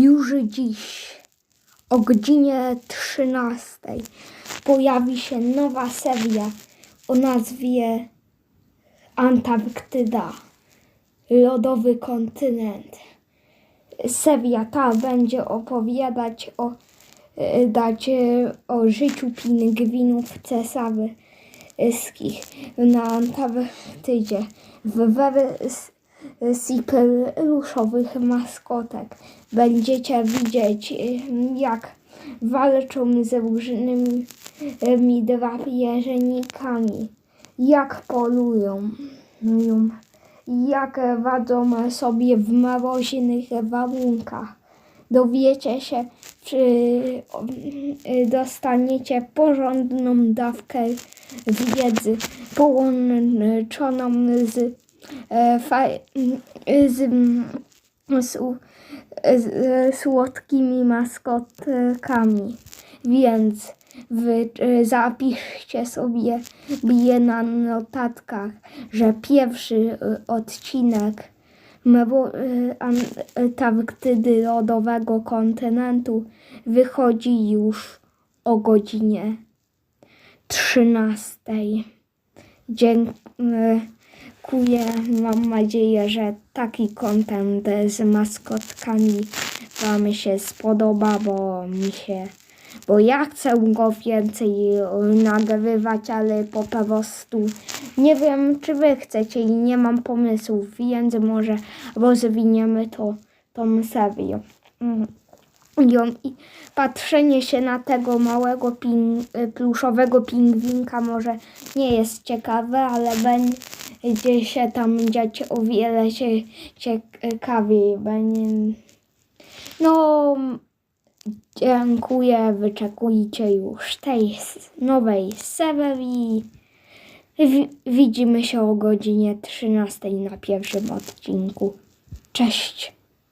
Już dziś o godzinie 13 pojawi się nowa seria o nazwie Antarktyda Lodowy kontynent. Seria ta będzie opowiadać o, dać, o życiu pingwinów cesarskich na Antarktydzie w wersji peluszowych maskotek. Będziecie widzieć, e, jak walczą z różnymi e, drapieżnikami, jak polują, ją, jak radzą sobie w mroźnych warunkach. Dowiecie się, czy y, dostaniecie porządną dawkę wiedzy połączoną z, z, z, z słodkimi maskotkami. Więc wy e, zapiszcie sobie bije na notatkach, że pierwszy e, odcinek e, Antarktydy lodowego kontynentu wychodzi już o godzinie 13. Dziękuję. Mam nadzieję, że taki kontent z maskotkami Wam się spodoba, bo mi się. Bo ja chcę go więcej nagrywać, ale po prostu nie wiem, czy Wy chcecie i nie mam pomysłów, więc może rozwiniemy to tą serię. Ją i patrzenie się na tego małego ping, pluszowego pingwinka może nie jest ciekawe, ale będzie się tam dziać o wiele się ciekawiej. Będzie... No, dziękuję, wyczekujcie już tej nowej serii. Wi- Widzimy się o godzinie 13 na pierwszym odcinku. Cześć!